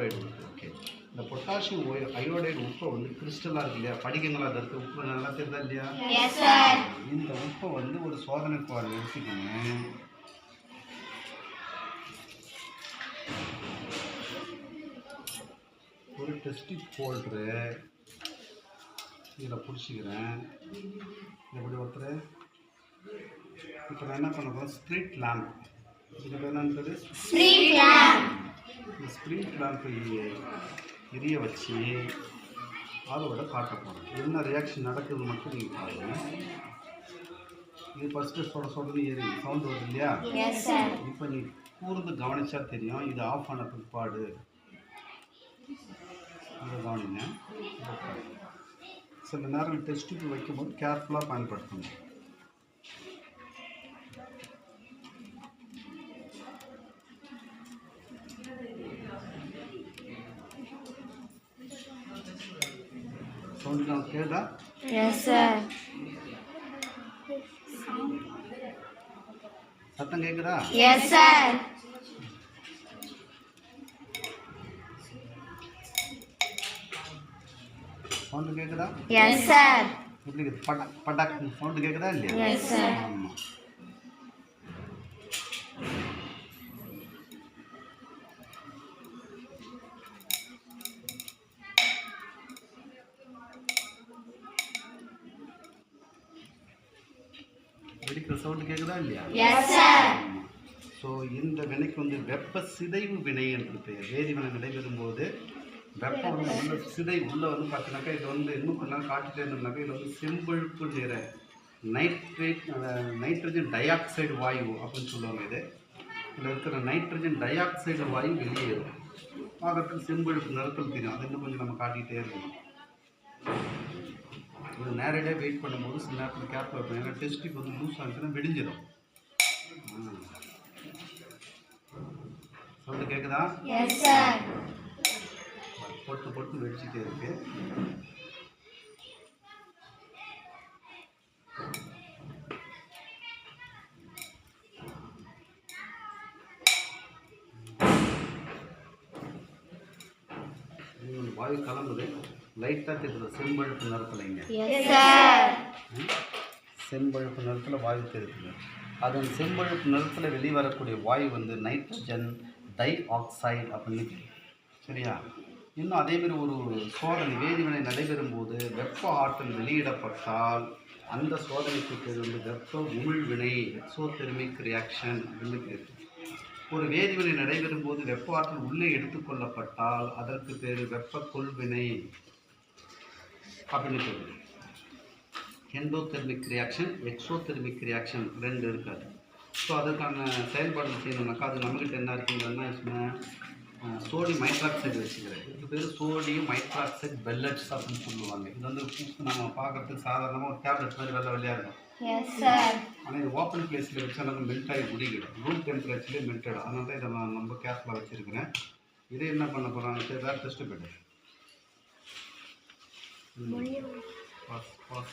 Okay இந்த potassium iodide உப்பை வந்து கிறிஸ்டலாக இருக்கு இல்லையா? படிக்கங்களாக இருக்கு உப்பு நல்லா தெரியுதா இல்லையா? இந்த உப்பை வந்து ஒரு சோதனை பால் எடுத்துக்கணும் ஒரு டெஸ்டிக் ஹோல்டரு இதில் பிடிச்சிக்கிறேன். எப்படி ஒருத்தர் இப்போ நான் என்ன பண்ண போகிறேன் ஸ்ட்ரீட் லேம்ப் இதுக்கு என்னன்றது ஸ்ட்ரீட் லேம்ப் இந்த ஸ்ப்ரிங் லேம்பை எரிய வச்சு அதோட காட்ட போகிறோம் என்ன ரியாக்ஷன் நடக்குது மட்டும் நீங்கள் பாருங்கள் இது ஃபஸ்ட்டு சொட சொடன்னு ஏறி சவுண்ட் வருது இல்லையா? இப்போ நீ கூர்ந்து கவனிச்சா தெரியும். இது ஆஃப் ஆன பிற்பாடு. இதை கவனிங்க. சில நேரம் டெஸ்ட்டுக்கு வைக்கும்போது கேர்ஃபுல்லாக பயன்படுத்தணும். சவுண்ட் நான் கேட்டா எஸ் சார் சத்தம் கேட்குதா எஸ் சார் சவுண்டு கேட்குதா எஸ் சார் எப்படி படக் படக் சவுண்டு கேட்குதா இல்லையா? எஸ் சார் ஆமாம் வெடிக்கிற சவுண்டு கேட்குதா இல்லையா? ஸோ இந்த வினைக்கு வந்து வெப்ப சிதைவு வினை என்று பெயர். வேதிவினை நடைபெறும் போது வெப்பம் வந்து உள்ள சிதை உள்ள வந்து பார்த்தீங்கன்னாக்கா இது வந்து இன்னும் கொஞ்ச நேரம் காட்டிட்டே இருந்தோம்னாக்கா இதில் வந்து செம்பழுப்பு நிற நைட்ரேட் நைட்ரஜன் டை ஆக்சைடு வாயு அப்படின்னு சொல்லுவாங்க இது. இதில் இருக்கிற நைட்ரஜன் டை ஆக்சைடு வாயு வெளியேறும். பார்க்கறதுக்கு செம்பழுப்பு நிறத்தில் தெரியும். அது இன்னும் கொஞ்சம் நம்ம காட்டிகிட்டே இருக்கணும் இது நேரடியாக வெயிட் பண்ணும்போது சில நேரத்தில் கேப் வைப்போம் ஏன்னா டெஸ்ட்டுக்கு வந்து லூஸ் ஆகிச்சுன்னா வெடிஞ்சிடும். சவுண்டு கேட்குதா பொட்டு பொட்டு வெடிச்சிட்டே இருக்கு. வாயு கலந்தது லைட்டாக தெரியுது செம்பழுப்பு நிறத்தில் இங்கே. எஸ் சார் செம்பழுப்பு நிறத்தில் வாயு தெரியுது. அது அந்த செம்பழுப்பு நிறத்தில் வெளிவரக்கூடிய வாயு வந்து நைட்ரஜன் டை ஆக்சைடு அப்படின்னு. சரியா? இன்னும் அதேமாரி ஒரு சோதனை வேதிவினை நடைபெறும் போது வெப்ப ஆற்றல் வெளியிடப்பட்டால் அந்த சோதனைக்கு பேர் வந்து வெப்ப உமிழ்வினை எக்ஸோதெர்மிக் ரியாக்ஷன் அப்படின்னு பேர். ஒரு வேதிவினை நடைபெறும் போது வெப்ப ஆற்றல் உள்ளே எடுத்துக்கொள்ளப்பட்டால் அதற்கு பேர் வெப்ப கொள்வினை. அப்படின்னு பேர் எண்டோதெர்மிக் ரியாக்ஷன் எக்ஸோதெர்மிக் ரியாக்ஷன் ரெண்டு இருக்காது. ஸோ அதற்கான செயல்பாடு செய்யணும்னாக்கா அது நம்மக்கிட்ட என்ன இருக்குங்கன்னா சொன்னேன் சோடியம் மைட்ராக்சைடு வச்சுக்கிறேன் இதுக்கு பேர் சோடியம் மைட்ராக்சைடு பெல்லட்ஸ் அப்படின்னு சொல்லுவாங்க. இது வந்து நம்ம பார்க்கறதுக்கு சாதாரணமாக ஒரு டேப்லெட் மாதிரி வெள்ளை வெள்ளையாக இருக்கும். ஆனால் இது ஓப்பன் பிளேஸில் வச்சா நம்ம மெல்ட் ஆகி முடிக்கிடும் ரூம் டெம்பரேச்சர்லேயே மெல்ட் ஆகிடும் அதனால தான் இதை நான் ரொம்ப கேர்ஃபுல்லாக வச்சுருக்கிறேன். இதை என்ன பண்ண போகிறாங்க சரி வேறு டெஸ்ட்டு போய்ட்டு 嗯，有？好，好。